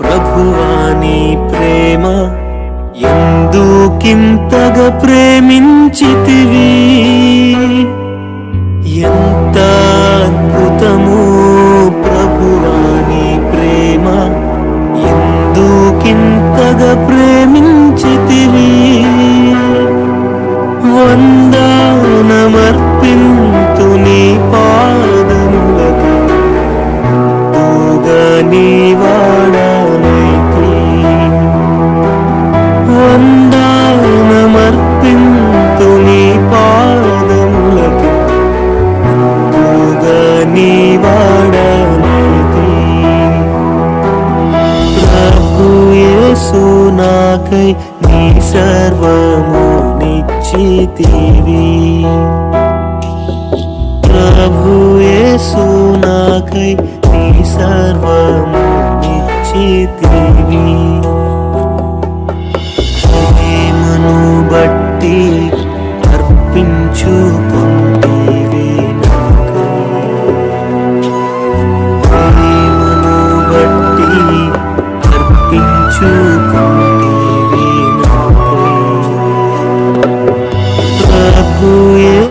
ప్రభువాని ప్రేమ ఎందుకింతగా ప్రేమించితివి? ఎంత అద్భుతము ప్రభువాని ప్రేమ ఎందుకింతగా ప్రేమించితివి? వందనమర్ యేసు నాకై నీ సర్వము నిశ్చితివి. ప్రభు యేసు నాకై నీ సర్వము నిశ్చితివి. ప్రేమను బట్టి అర్పించు